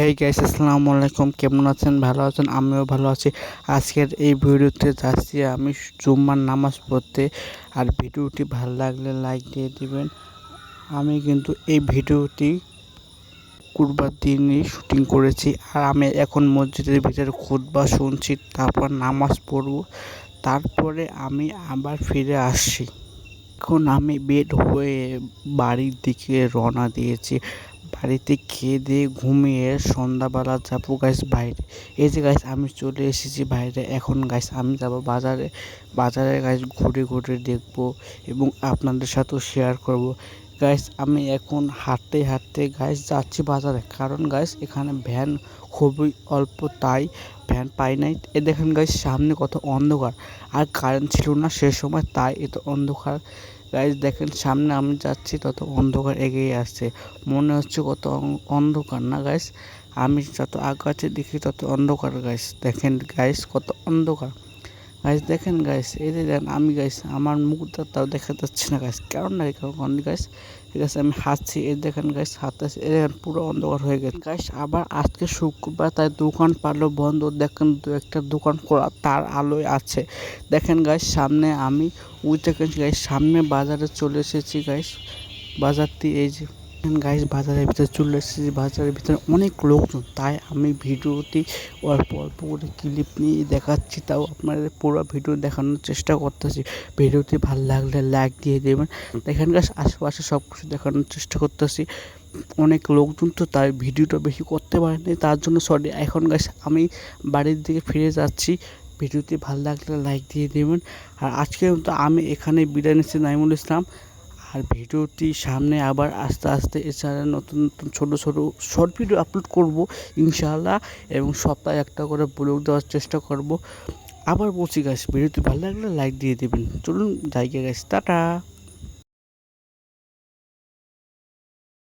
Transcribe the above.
Hey guys আসসালামু আলাইকুম কেমন আছেন? ভালো আছেন? আমিও ভালো আছি। আজকের এই ভিডিওতে যাচ্ছি আমি জুম্মার নামাজ পড়তে। আর ভিডিওটি ভালো লাগলে লাইক দিয়ে দিবেন। আমি কিন্তু এই ভিডিওটি কুরবার দিনই শুটিং করেছি। আর আমি এখন মসজিদের ভিতরে খুতবা শুনছি, তারপর নামাজ পড়ব। তারপরে আমি আবার ফিরে আসছি। এখন আমি বেড হয়ে বাড়ির দিকে রওনা দিয়েছি। বাড়িতে খেয়ে দিয়ে ঘুমিয়ে সন্ধ্যাবেলা যাব গাইস বাইরে। এই যে গাইস আমি চলে এসেছি বাইরে। এখন গাইস আমি যাব বাজারে। বাজারে গাইস ঘুরে ঘুরে দেখব এবং আপনাদের সাথেও শেয়ার করব। গাইস আমি এখন হাঁটতে হাঁটতে গাইস যাচ্ছি বাজারে। কারণ গাইস এখানে ভ্যান খুবই অল্প, তাই ভ্যান পাই নাই। এ দেখেন গাইস সামনে কত অন্ধকার। আর কারেন্ট ছিল না সে সময়, তাই এত অন্ধকার। গাইজ দেখেন, সামনে আমি যাচ্ছি, তত অন্ধকার এগিয়ে আসছে। মনে হচ্ছে কত অন্ধকার না গাইস আমি যত আগাচ্ছি, দেখি তত অন্ধকার গাইস দেখেন গাইস কত অন্ধকার। গাইস দেখেন গাইস এই যে দেখেন আমি গাইস আমার মুখটা তাও দেখা যাচ্ছে না গাইস কেমন না কেমন গাইস ঠিক আছে, আমি হাঁটছি, এই দেখেন গাইস হাঁটতেছি, এই দেখেন পুরো অন্ধকার হয়ে গেছে। গাইস আবার আজকে শুক্রবার, তাই দোকান পারল বন্ধ, দেখেন দু একটা দোকান খোলা, তার আলোয় আছে। দেখেন গাইস সামনে আমি, ওই দেখেন গাইস সামনে বাজারে চলে এসেছি গাইস বাজারটি এই যে গাইস বাজারের ভিতরে চলে এসেছি। বাজারের ভিতরে অনেক লোকজন। তাই আমি ভিডিওটি অল্প অল্প করে ক্লিপ নিয়ে দেখাচ্ছি। তাও আপনাদের পুরো ভিডিও দেখানোর চেষ্টা করতেছি। ভিডিওটি ভালো লাগলে লাইক দিয়ে দেবেন। গাছ আশেপাশে সব কিছু দেখানোর চেষ্টা করতেছি। অনেক লোকজন তো তাই ভিডিওটা বেশি করতে পারেনি। তার জন্য সরি এখন গাছ আমি বাড়ির দিকে ফিরে যাচ্ছি। ভিডিওটি ভালো লাগলে লাইক দিয়ে দেবেন। আর আজকে তো আমি এখানে বিদায় নিচ্ছি। নাইমুল ইসলাম আর ভিডিওটি সামনে আবার আস্তে আস্তে এছাড়া নতুন নতুন ছোটো ছোটো শর্ট ভিডিও আপলোড করব, ইনশাআল্লাহ, এবং সপ্তাহে একটা করে ব্লগ দেওয়ার চেষ্টা করব। আবার বলছি গাছ ভিডিওটি ভালো লাগলে লাইক দিয়ে দেবেন। চলুন জায়গা গাছ টাটা!